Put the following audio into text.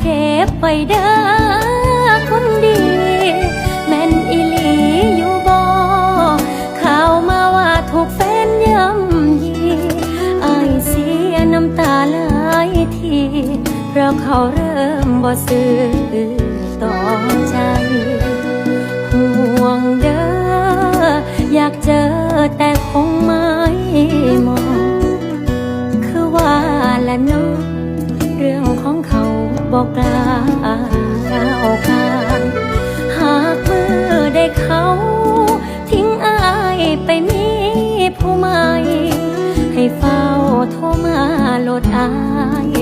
เก็บไว้เด้อคนดี แม่นอีหลีอยู่บ่ข่าวมาว่าถูกแฟนย่ำยีอายเสียน้ำตาหลายทีเพราะเขาเริ่มบ่ซื้อต่อใจ ห่วงเด้ออยากเจอแต่คงไม่มอง คือว่าละน้อง บอกกล้าก้าวข้ามหากมือได้เขา ทิ้งอายไปมีผู้ใหม่ ให้เฝ้าโทรมาลดอาย